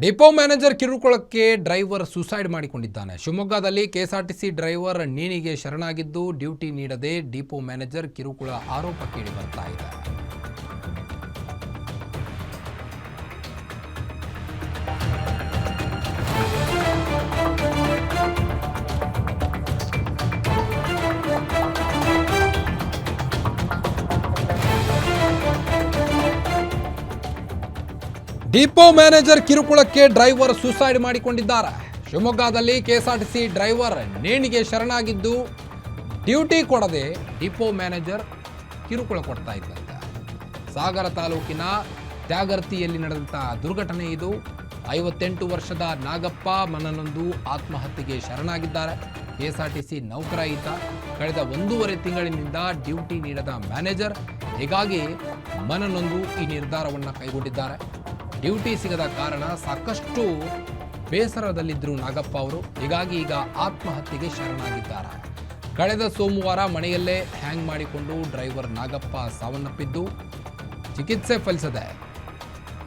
Depot manager ಕಿರುಕುಳಕ್ಕೆ driver suicide ಮಾಡಿಕೊಂಡಿದ್ದಾನೆ. ಶಿವಮೊಗ್ಗದಲ್ಲಿ ಕೆಎಸ್ಆರ್ಟಿಸಿ ಡ್ರೈವರ್ ನೀನಿಗೆ ಶರಣಾಗಿದ್ದು ಡ್ಯೂಟಿ ನೀಡದೆ ಡಿಪೋ ಮ್ಯಾನೇಜರ್ ಕಿರುಕುಳ ಆರೋಪ ಕೇಳಿ ಬರ್ತಾ ಇದೆ. ಡಿಪೋ ಮ್ಯಾನೇಜರ್ ಕಿರುಕುಳಕ್ಕೆ ಡ್ರೈವರ್ ಸುಸೈಡ್ ಮಾಡಿಕೊಂಡಿದ್ದಾರೆ. ಶಿವಮೊಗ್ಗದಲ್ಲಿ ಕೆಎಸ್ಆರ್ಟಿಸಿ ಡ್ರೈವರ್ ನೇಣಿಗೆ ಶರಣಾಗಿದ್ದು ಡ್ಯೂಟಿ ಕೊಡದೆ ಡಿಪೋ ಮ್ಯಾನೇಜರ್ ಕಿರುಕುಳ ಕೊಡ್ತಾ ಇದ್ದಂತೆ ಸಾಗರ ತಾಲೂಕಿನ ತ್ಯಾಗರ್ತಿಯಲ್ಲಿ ನಡೆದಂಥ ದುರ್ಘಟನೆ ಇದು. ಐವತ್ತೆಂಟು ವರ್ಷದ ನಾಗಪ್ಪ ಮನನೊಂದು ಆತ್ಮಹತ್ಯೆಗೆ ಶರಣಾಗಿದ್ದಾರೆ. ಕೆಎಸ್ಆರ್ಟಿಸಿ ನೌಕರ ಇದ್ದ ಕಳೆದ ಒಂದೂವರೆ ತಿಂಗಳಿನಿಂದ ಡ್ಯೂಟಿ ನೀಡದ ಮ್ಯಾನೇಜರ್ ಹೀಗಾಗಿ ಮನನೊಂದು ಈ ನಿರ್ಧಾರವನ್ನು ಕೈಗೊಂಡಿದ್ದಾರೆ. ಡ್ಯೂಟಿ ಸಿಗದ ಕಾರಣ ಸಾಕಷ್ಟು ಬೇಸರದಲ್ಲಿದ್ದರು ನಾಗಪ್ಪ ಅವರು. ಹೀಗಾಗಿ ಈಗ ಆತ್ಮಹತ್ಯೆಗೆ ಶರಣಾಗಿದ್ದಾರೆ. ಕಳೆದ ಸೋಮವಾರ ಮನೆಯಲ್ಲೇ ಹ್ಯಾಂಗ್ ಮಾಡಿಕೊಂಡು ಡ್ರೈವರ್ ನಾಗಪ್ಪ ಸಾವನ್ನಪ್ಪಿದ್ದು, ಚಿಕಿತ್ಸೆ ಫಲಿಸದೆ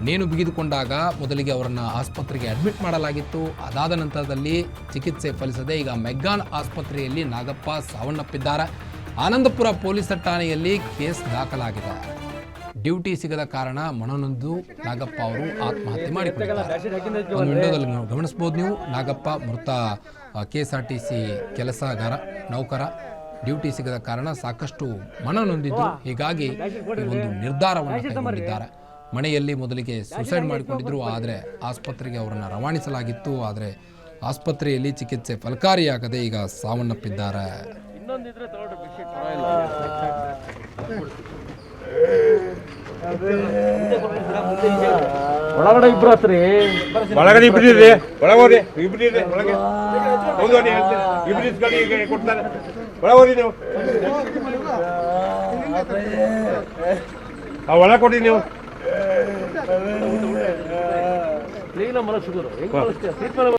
ನೇಣು ಬಿಗಿದುಕೊಂಡಾಗ ಮೊದಲಿಗೆ ಅವರನ್ನು ಆಸ್ಪತ್ರೆಗೆ ಅಡ್ಮಿಟ್ ಮಾಡಲಾಗಿತ್ತು. ಅದಾದ ನಂತರದಲ್ಲಿ ಚಿಕಿತ್ಸೆ ಫಲಿಸದೆ ಈಗ ಮೆಗ್ಗಾನ್ ಆಸ್ಪತ್ರೆಯಲ್ಲಿ ನಾಗಪ್ಪ ಸಾವನ್ನಪ್ಪಿದ್ದಾರೆ. ಆನಂದಪುರ ಪೊಲೀಸ್ ಠಾಣೆಯಲ್ಲಿ ಕೇಸ್ ದಾಖಲಾಗಿದೆ. ಡ್ಯೂಟಿ ಸಿಗದ ಕಾರಣ ಮನನೊಂದು ನಾಗಪ್ಪ ಅವರು ಆತ್ಮಹತ್ಯೆ ಮಾಡಿಕೊಂಡಿದ್ದಾರೆ. ಒಂದು ವಿಡಿಯೋದಲ್ಲಿ ನೀವು ಗಮನಿಸಬಹುದು ನೀವು ನಾಗಪ್ಪ ಮೃತ K S R T C ಕೆಲಸಗಾರ ನೌಕರ ಡ್ಯೂಟಿ ಸಿಗದ ಕಾರಣ ಸಾಕಷ್ಟು ಮನನೊಂದಿದ್ದು ಹೀಗಾಗಿ ಈ ಒಂದು ನಿರ್ಧಾರವನ್ನು ಕೈಗೊಂಡಿದ್ದಾರೆ. ಮನೆಯಲ್ಲಿ ಮೊದಲಿಗೆ ಸುಸೈಡ್ ಮಾಡಿಕೊಂಡಿದ್ರು ಆದರೆ ಆಸ್ಪತ್ರೆಗೆ ಅವರನ್ನು ರವಾನಿಸಲಾಗಿತ್ತು. ಆದರೆ ಆಸ್ಪತ್ರೆಯಲ್ಲಿ ಚಿಕಿತ್ಸೆ ಫಲಕಾರಿಯಾಗದೆ ಈಗ ಸಾವನ್ನಪ್ಪಿದ್ದಾರೆ. ಒಳಗಡೆ ಇಬ್ರು ಹತ್ರಿ. ಒಳಗಡೆ ಇಬ್ರು ಇದೆ. ಒಳಗೋದಿ ಇಬ್ರು ಇದೆ ಒಳಗೆ. ಹೌದು ನಾನು ಹೇಳ್ತೀನಿ. ಇಬ್ರು ಇಸ್ಕೊಂಡು ಈಗ ಕೊಡ್ತಾರೆ. ನೀವು. ಆ ಕೊಡಿ ನೀವು. ಕ್ಲೀನ ಮನಸ್ಸು ಹೆಂಗ್ ಕಳಿಸ್ತೀಯ ಸೀಟ್ ಮೇಲೆ